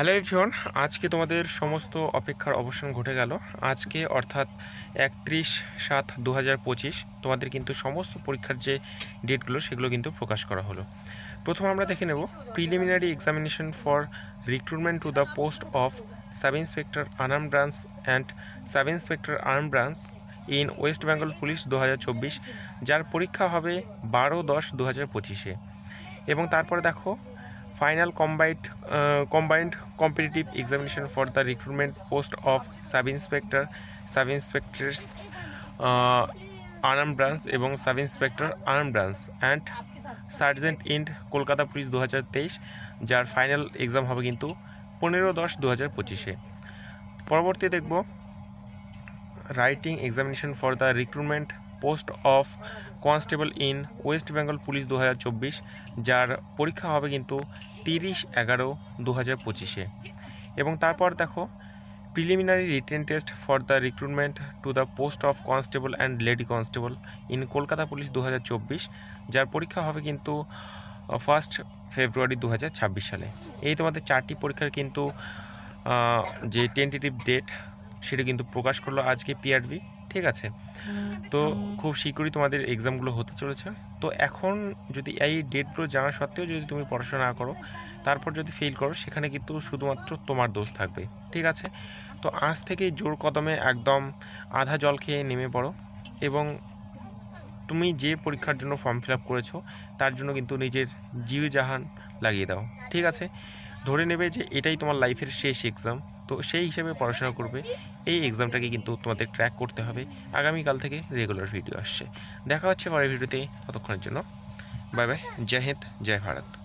Hello everyone, আজকে তোমাদের সমস্ত অপেক্ষার অবসান ঘটে গেল। আজকে অর্থাৎ একত্রিশ সাত দু পঁচিশ তোমাদের কিন্তু সমস্ত পরীক্ষার যে ডেটগুলো সেগুলো কিন্তু প্রকাশ করা হলো। প্রথম আমরা দেখে নেব preliminary examination for recruitment to the post of sub inspector Anam branch and sub inspector arm branch in West Bengal police দু হাজার চব্বিশ, যার পরীক্ষা হবে বারো দশ দু হাজার পঁচিশে। এবং তারপরে দেখো final combined combined competitive examination for the recruitment post of sub inspector sub inspectors arm branch এবং sub inspector arm branch and sergeant in Kolkata police দু হাজার তেইশ, যার ফাইনাল এক্সাম হবে কিন্তু পনেরো দশ দু হাজার পঁচিশে। পরবর্তী দেখব writing examination for the recruitment post of constable in West Bengal police দু হাজার চব্বিশ, যার পরীক্ষা হবে কিন্তু তিরিশ এগারো দু হাজার পঁচিশে। এবং তারপর দেখো preliminary written test for the recruitment to the post of constable and lady constable in Kolkata police দু হাজার চব্বিশ, যার পরীক্ষা হবে কিন্তু ফার্স্ট ফেব্রুয়ারি দু হাজার ছাব্বিশ সালে। এই তোমাদের চারটি পরীক্ষার কিন্তু যে টেন্টেটিভ ডেট সেটা কিন্তু প্রকাশ করল আজকে পিআরবি ঠিক আছে। তো খুব শীঘ্রই তোমাদের এক্সামগুলো হতে চলেছে। তো এখন যদি এই ডেটগুলো জানা সত্ত্বেও যদি তুমি পড়াশোনা না করো তারপর যদি ফেল করো সেখানে কিন্তু শুধুমাত্র তোমার দোষ থাকবে। ঠিক আছে? তো আজ থেকেই জোর কদমে একদম আধা জল খেয়ে নেমে পড়ো এবং তুমি যে পরীক্ষার জন্য ফর্ম ফিল আপ করেছ তার জন্য কিন্তু নিজের জিও জাহান লাগিয়ে দাও। ঠিক আছে? ধরে নেবে যে এটাই তোমার লাইফের শেষ এক্সাম তো সেই হিসেবে পড়াশোনা করবে। এই এক্সামটাকে কিন্তু তোমাদের ট্র্যাক করতে হবে। আগামীকাল থেকে রেগুলার ভিডিও আসছে। দেখা হচ্ছে পরের ভিডিওতে ততক্ষণের জন্য। বাই বাই জয় হিন্দ, জয় ভারত।